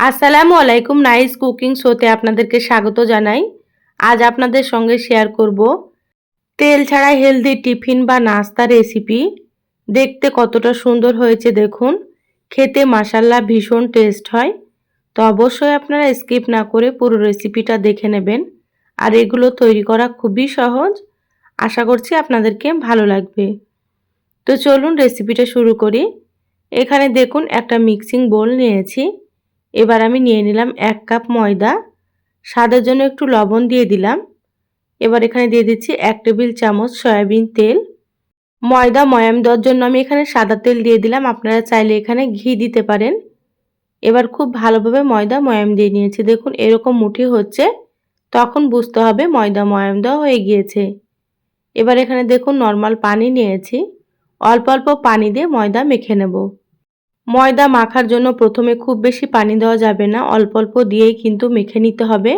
আসসালামু আলাইকুম nice cooking শোতে আপনাদেরকে স্বাগত জানাই। আজ আপনাদের সঙ্গে শেয়ার করব তেল ছাড়া হেলদি টিফিন বা নাস্তা রেসিপি। দেখতে কতটা সুন্দর হয়েছে দেখুন। খেতে মাসাল্লা ভীষণ টেস্ট হয়। তো অবশ্যই আপনারা স্কিপ না করে পুরো রেসিপিটা দেখে নেবেন। আর এগুলো তৈরি করা খুবই সহজ। আশা করছি আপনাদেরকে ভালো লাগবে। তো চলুন রেসিপিটা শুরু করি। এখানে দেখুন একটা মিক্সিং বোল নিয়েছি। এবার আমি নিয়ে নিলাম এক কাপ ময়দা, স্বাদের জন্য একটু লবণ দিয়ে দিলাম। এবার এখানে দিয়ে দিচ্ছি এক টেবিল চামচ সয়াবিন তেল। ময়দা ময়াম দেওয়ার জন্য আমি এখানে সাদা তেল দিয়ে দিলাম, আপনারা চাইলে এখানে ঘি দিতে পারেন। এবার খুব ভালোভাবে ময়দা ময়াম দিয়ে নিয়েছি। দেখুন, এরকম মুঠি হচ্ছে, তখন বুঝতে হবে ময়দা ময়াম দেওয়া হয়ে গিয়েছে। এবার এখানে দেখুন, নর্মাল পানি নিয়েছি। অল্প অল্প পানি দিয়ে ময়দা মেখে নেব। ময়দা মাখার জন্য প্রথমে খুব বেশি পানি দেওয়া যাবে না, অল্প অল্প দিয়েই কিন্তু মেখে নিতে হবে।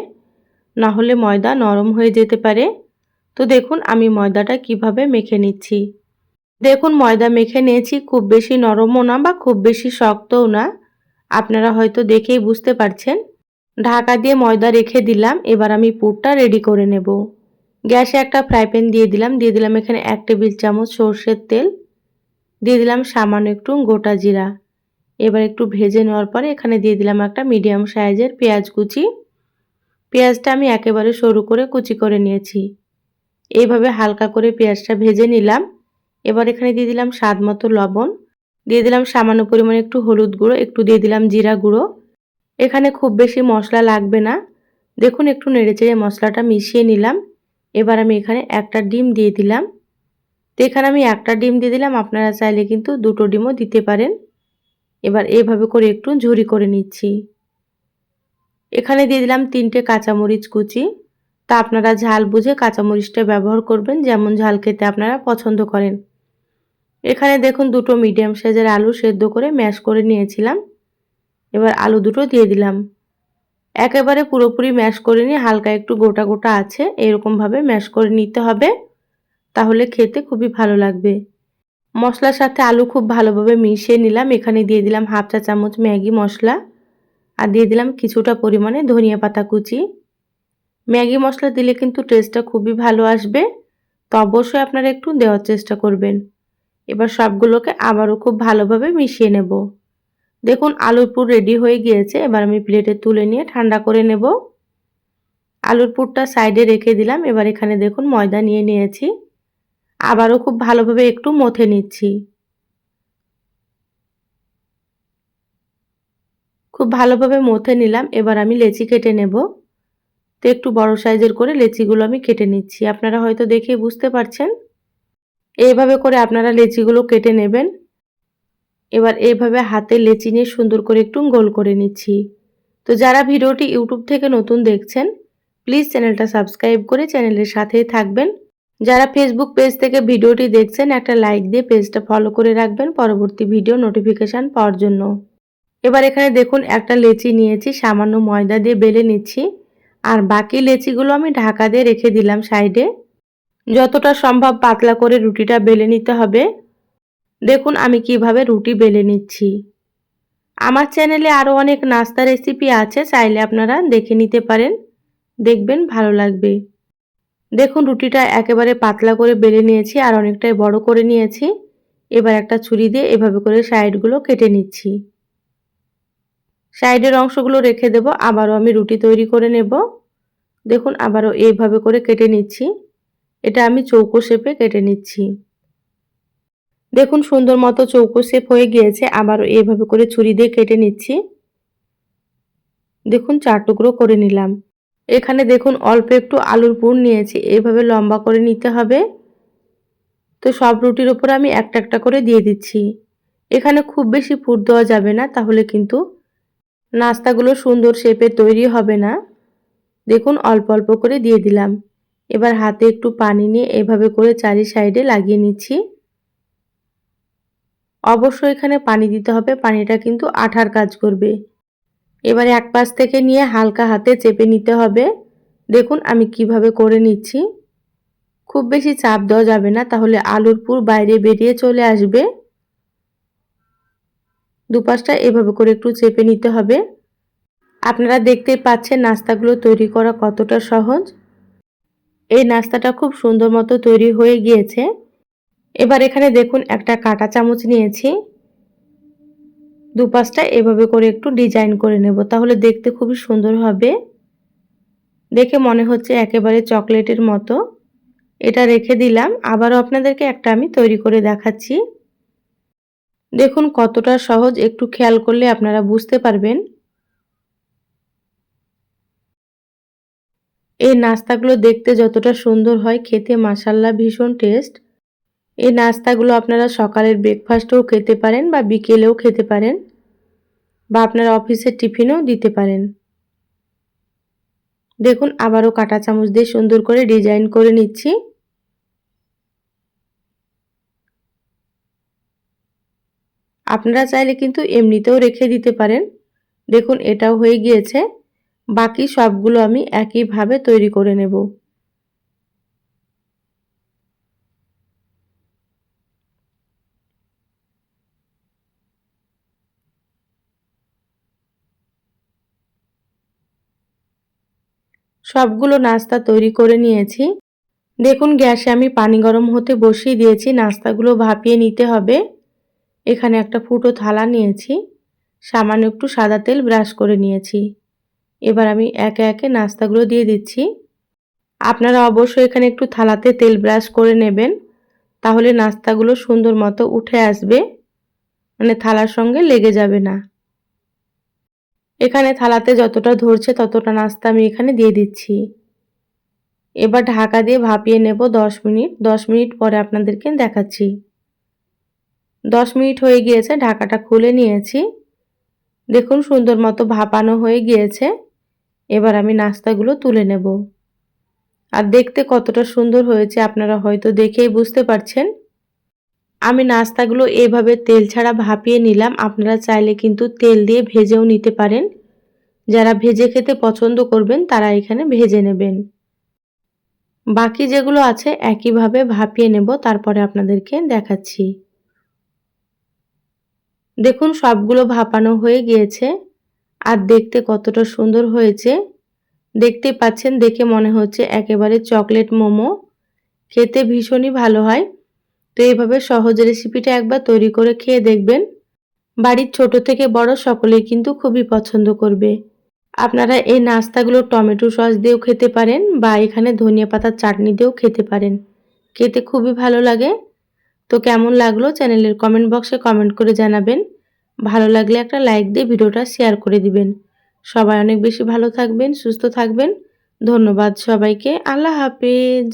না হলে ময়দা নরম হয়ে যেতে পারে। তো দেখুন আমি ময়দাটা কীভাবে মেখে নিচ্ছি। দেখুন ময়দা মেখে নিয়েছি, খুব বেশি নরমও না বা খুব বেশি শক্তও না। আপনারা হয়তো দেখেই বুঝতে পারছেন। ঢাকা দিয়ে ময়দা রেখে দিলাম, এবার আমি পুরটা রেডি করে নেব। গ্যাসে একটা ফ্রাই প্যান দিয়ে দিলাম দিয়ে দিলাম এখানে এক টেবিল চামচ সর্ষের তেল। দিয়ে দিলাম সামান্য একটু গোটা জিরা। এবার একটু ভেজে নেওয়ার পরে এখানে দিয়ে দিলাম একটা মিডিয়াম সাইজের পেঁয়াজ কুচি। পেঁয়াজটা আমি একেবারে সরু করে কুচি করে নিয়েছি। এইভাবে হালকা করে পেঁয়াজটা ভেজে নিলাম। এবার এখানে দিয়ে দিলাম স্বাদ মতো লবণ। দিয়ে দিলাম সামান্য পরিমাণে একটু হলুদ গুঁড়ো, একটু দিয়ে দিলাম জিরা গুঁড়ো। এখানে খুব বেশি মশলা লাগবে না। দেখুন একটু নেড়েচেড়ে মশলাটা মিশিয়ে নিলাম। এবার আমি এখানে একটা ডিম দিয়ে দিলাম। তো এখানে আমি একটা ডিম দিয়ে দিলাম। আপনারা চাইলে কিন্তু দুটো ডিমও দিতে পারেন। এবার এভাবে করে একটু ঝুরি করে নিচ্ছি। এখানে দিয়ে দিলাম তিনটে কাঁচামরিচ কুচি। তা আপনারা ঝাল বুঝে কাঁচামরিচটা ব্যবহার করবেন, যেমন ঝাল খেতে আপনারা পছন্দ করেন। এখানে দেখুন দুটো মিডিয়াম সাইজের আলু সেদ্ধ করে ম্যাশ করে নিয়েছিলাম। এবার আলু দুটো দিয়ে দিলাম। একেবারে পুরোপুরি ম্যাশ করে নিয়ে হালকা একটু গোটা গোটা আছে, এরকমভাবে ম্যাশ করে নিতে হবে। তাহলে খেতে খুবই ভালো লাগবে। মশলার সাথে আলু খুব ভালোভাবে মিশিয়ে নিলাম। এখানে দিয়ে দিলাম হাফ চা চামচ ম্যাগি মশলা আর দিয়ে দিলাম কিছুটা পরিমাণে ধনিয়া পাতা কুচি। ম্যাগি মশলা দিলে কিন্তু টেস্টটা খুবই ভালো আসবে। তো অবশ্যই আপনারা একটু দেওয়ার চেষ্টা করবেন। এবার সবগুলোকে আবারও খুব ভালোভাবে মিশিয়ে নেব। দেখুন আলুর পুর রেডি হয়ে গিয়েছে। এবার আমি প্লেটে তুলে নিয়ে ঠান্ডা করে নেব। আলুর পুরটা সাইডে রেখে দিলাম। এবার এখানে দেখুন ময়দা নিয়ে নিয়েছি। আবারও খুব ভালোভাবে একটু মথে নিচ্ছি। খুব ভালোভাবে মথে নিলাম, এবার আমি লেচি কেটে নেব। তো একটু বড় সাইজের করে লেচিগুলো আমি কেটে নিচ্ছি। আপনারা হয়তো দেখে বুঝতে পারছেন। এইভাবে করে আপনারা লেচিগুলো কেটে নেবেন। এবার এইভাবে হাতে লেচি নিয়ে সুন্দর করে একটু গোল করে নিচ্ছি। তো যারা ভিডিওটি ইউটিউব থেকে নতুন দেখছেন, প্লিজ চ্যানেলটা সাবস্ক্রাইব করে চ্যানেলের সাথেই থাকবেন। যারা ফেসবুক পেজ থেকে ভিডিওটি দেখছেন, একটা লাইক দিয়ে পেজটা ফলো করে রাখবেন পরবর্তী ভিডিও নোটিফিকেশান পাওয়ার জন্য। এবার এখানে দেখুন, একটা লেচি নিয়েছি, সামান্য ময়দা দিয়ে বেলে নিচ্ছি। আর বাকি লেচিগুলো আমি ঢাকা দিয়ে রেখে দিলাম সাইডে যতটা সম্ভব পাতলা করে রুটিটা বেলে নিতে হবে। দেখুন, আমি কীভাবে রুটি বেলে নিচ্ছি। আমার চ্যানেলে আরও অনেক নাস্তা রেসিপি আছে, চাইলে আপনারা দেখে নিতে পারেন। দেখবেন, ভালো লাগবে। দেখুন, রুটিটা একেবারে পাতলা করে বেলে নিয়েছি আর অনেকটাই বড় করে নিয়েছি। এবার একটা ছুরি দিয়ে এভাবে করে সাইডগুলো কেটে নিচ্ছি। সাইডের অংশগুলো রেখে দেব, আবারও আমি রুটি তৈরি করে নেব। দেখুন, আবারও এইভাবে করে কেটে নিচ্ছি। এটা আমি চৌকো শেপে কেটে নিচ্ছি। দেখুন, সুন্দর মতো চৌকো শেপ হয়ে গিয়েছে, আবারও এইভাবে করে ছুরি দিয়ে কেটে নিচ্ছি। দেখুন, চার টুকরো করে নিলাম। এখানে দেখুন অল্প একটু আলুর পুর নিয়েছি, এইভাবে লম্বা করে নিতে হবে। তো সব রুটির ওপর আমি একটা একটা করে দিয়ে দিচ্ছি। এখানে খুব বেশি পুর দেওয়া যাবে না, তাহলে কিন্তু নাস্তাগুলো সুন্দর শেপে তৈরি হবে না। দেখুন অল্প অল্প করে দিয়ে দিলাম। এবার হাতে একটু পানি নিয়ে এভাবে করে চারি সাইডে লাগিয়ে নিচ্ছি। অবশ্যই এখানে পানি দিতে হবে, পানিটা কিন্তু আঠার কাজ করবে। এবারে এক পাশ থেকে নিয়ে হালকা হাতে চেপে নিতে হবে। দেখুন আমি কীভাবে করে নিচ্ছি। খুব বেশি চাপ দেওয়া যাবে না, তাহলে আলুর পুর বাইরে বেরিয়ে চলে আসবে। দুপাশটা এভাবে করে একটু চেপে নিতে হবে। আপনারা দেখতেই পাচ্ছেন নাস্তাগুলো তৈরি করা কতটা সহজ। এই নাস্তাটা খুব সুন্দর মতো তৈরি হয়ে গিয়েছে। এবার এখানে দেখুন একটা কাঁটা চামচ নিয়েছি। দুপাশটা এভাবে করে একটু ডিজাইন করে নেব, তাহলে দেখতে খুবই সুন্দর হবে। দেখে মনে হচ্ছে একেবারে চকলেটের মতো। এটা রেখে দিলাম, আবারও আপনাদেরকে একটা আমি তৈরি করে দেখাচ্ছি। দেখুন কতটা সহজ, একটু খেয়াল করলে আপনারা বুঝতে পারবেন। এই নাস্তাগুলো দেখতে যতটা সুন্দর হয়, খেতে মাসাল্লা ভীষণ টেস্ট। এই নাস্তাগুলো আপনারা সকালের ব্রেকফাস্টেও খেতে পারেন বা বিকেলেও খেতে পারেন বা আপনারা অফিসের টিফিনেও দিতে পারেন। দেখুন, আবারও কাটা চামচ দিয়ে সুন্দর করে ডিজাইন করে নিচ্ছি। আপনারা চাইলে কিন্তু এমনিতেও রেখে দিতে পারেন। দেখুন, এটাও হয়ে গিয়েছে। বাকি সবগুলো আমি একইভাবে তৈরি করে নেব। সবগুলো নাস্তা তৈরি করে নিয়েছি। দেখুন, গ্যাসে আমি পানি গরম হতে বসিয়ে দিয়েছি। নাস্তাগুলো ভাপিয়ে নিতে হবে। এখানে একটা ফুটো থালা নিয়েছি। সামান্য একটু সাদা তেল ব্রাশ করে নিয়েছি। এবার আমি একে একে নাস্তাগুলো দিয়ে দিচ্ছি। আপনারা অবশ্যই এখানে একটু থালাতে তেল ব্রাশ করে নেবেন। তাহলে নাস্তাগুলো সুন্দর মতো উঠে আসবে। মানে থালার সঙ্গে লেগে যাবে না। এখানে থালাতে যতটা ধরছে ততটা নাস্তা আমি এখানে দিয়ে দিচ্ছি। এবার ঢাকা দিয়ে ভাপিয়ে নেব দশ মিনিট। দশ মিনিট পরে আপনাদেরকে দেখাচ্ছি। দশ মিনিট হয়ে গিয়েছে, ঢাকাটা খুলে নিয়েছি। দেখুন সুন্দর মতো ভাপানো হয়ে গিয়েছে। এবার আমি নাস্তাগুলো তুলে নেব। আর দেখতে কতটা সুন্দর হয়েছে, আপনারা হয়তো দেখেই বুঝতে পারছেন। আমি নাস্তাগুলো এভাবে তেল ছাড়া ভাপিয়ে নিলাম। আপনারা চাইলে কিন্তু তেল দিয়ে ভেজেও নিতে পারেন। যারা ভেজে খেতে পছন্দ করবেন, তারা এখানে ভেজে নেবেন। বাকি যেগুলো আছে, একইভাবে ভাপিয়ে নেব, তারপরে আপনাদেরকে দেখাচ্ছি। দেখুন, সবগুলো ভাপানো হয়ে গিয়েছে। আর দেখতে কতটা সুন্দর হয়েছে। দেখতে পাচ্ছেন, দেখে মনে হচ্ছে একেবারে চকলেট মোমো। খেতে ভীষণই ভালো হয়। তো এইভাবে সহজ রেসিপিটা একবার তৈরি করে খেয়ে দেখবেন। বাড়ির ছোট থেকে বড় সকলেই কিন্তু খুবই পছন্দ করবে। আপনারা এই নাস্তাগুলো টমেটো সস দিয়েও খেতে পারেন বা এখানে ধনিয়া পাতার চাটনি দিয়েও খেতে পারেন। খেতে খুবই ভালো লাগে। তো কেমন লাগল চ্যানেলের কমেন্ট বক্সে কমেন্ট করে জানাবেন। ভালো লাগলে একটা লাইক দিয়ে ভিডিওটা শেয়ার করে দিবেন। সবাই অনেক বেশি ভালো থাকবেন, সুস্থ থাকবেন। ধন্যবাদ সবাইকে। আল্লাহ হাফেজ।